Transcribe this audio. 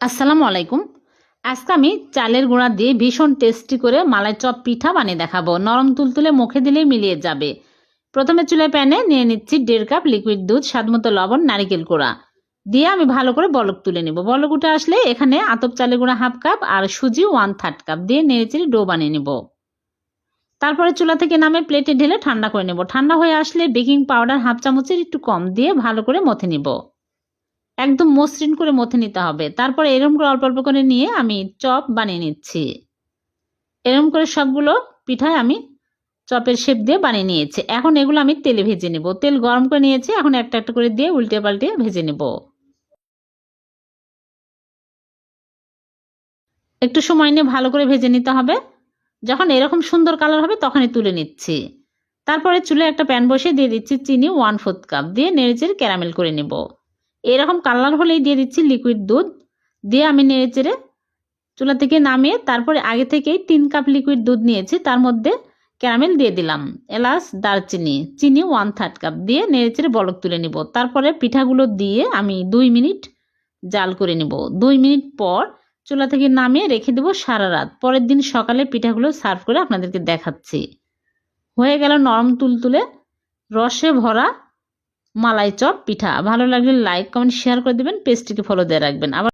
আসসালামু আলাইকুম। আজকে আমি চালের গুঁড়া দিয়ে ভীষণ টেস্টি করে মালাই চপ পিঠা বানিয়ে দেখাবো। নরম তুলতুলে মুখে দিলেই মিলিয়ে যাবে। প্রথমে চুলায় প্যানে নিয়ে নিচ্ছি দেড় কাপ লিকুইড দুধ, স্বাদমতো লবণ, নারিকেল গুঁড়া। দিয়ে আমি ভালো করে বলক তুলে নিব। বলক উঠে আসলে এখানে আতপ চালের গুঁড়া হাফ কাপ আর সুজি ওয়ান থার্ড কাপ দিয়ে নেড়েচেড়ে ডো বানিয়ে নেব। তারপরে চুলা থেকে নামে প্লেটে ঢেলে ঠান্ডা করে নেব। ঠান্ডা হয়ে আসলে বেকিং পাউডার হাফ চামচের একটু কম দিয়ে ভালো করে মথে নিব। একদম মসৃণ করে মথে নিতে হবে। তারপরে এরম করে অল্প অল্প করে নিয়ে আমি চপ বানিয়ে নিচ্ছি। এরম করে সবগুলো পিঠায় আমি চপের শেপ দিয়ে বানিয়ে নিয়েছি। এখন এগুলো আমি তেলে ভেজে নেব। তেল গরম করে নিয়েছি, এখন একটা একটা করে দিয়ে উল্টে পাল্টে ভেজে নেব। একটু সময় নিয়ে ভালো করে ভেজে নিতে হবে। যখন এরকম সুন্দর কালার হবে তখনই তুলে নিচ্ছি। তারপরে চুলে একটা প্যান বসিয়ে দিয়ে দিচ্ছি চিনি ওয়ান ফোর্থ কাপ। দিয়ে নেড়েচেড়ে ক্যারামেল করে নেব। এরকম কালার হলেই দিয়ে দিচ্ছি লিকুইড দুধ। দিয়ে আমি নেড়েচেড়ে চুলা থেকে নামিয়ে তারপরে আগে থেকেই তিন কাপ লিকুইড দুধ নিয়েছি। তার মধ্যে ক্যারামেল দিয়ে দিলাম। এলাচ, দারচিনি, চিনি ওয়ান থার্ড কাপ দিয়ে নেড়েচেড়ে বলক তুলে নিব। তারপরে পিঠাগুলো দিয়ে আমি দুই মিনিট জাল করে নিব। দুই মিনিট পর চুলা থেকে নামিয়ে রেখে দেবো সারা রাত। পরের দিন সকালে পিঠাগুলো সার্ভ করে আপনাদেরকে দেখাচ্ছি। হয়ে গেল নরম তুলতুলে রসে ভরা মালাই চপ, পিঠা। ভালো লাগলে লাইক কমেন্ট শেয়ার করে দেবেন পেজটিকে ফলো দিয়ে রাখবেন। আবার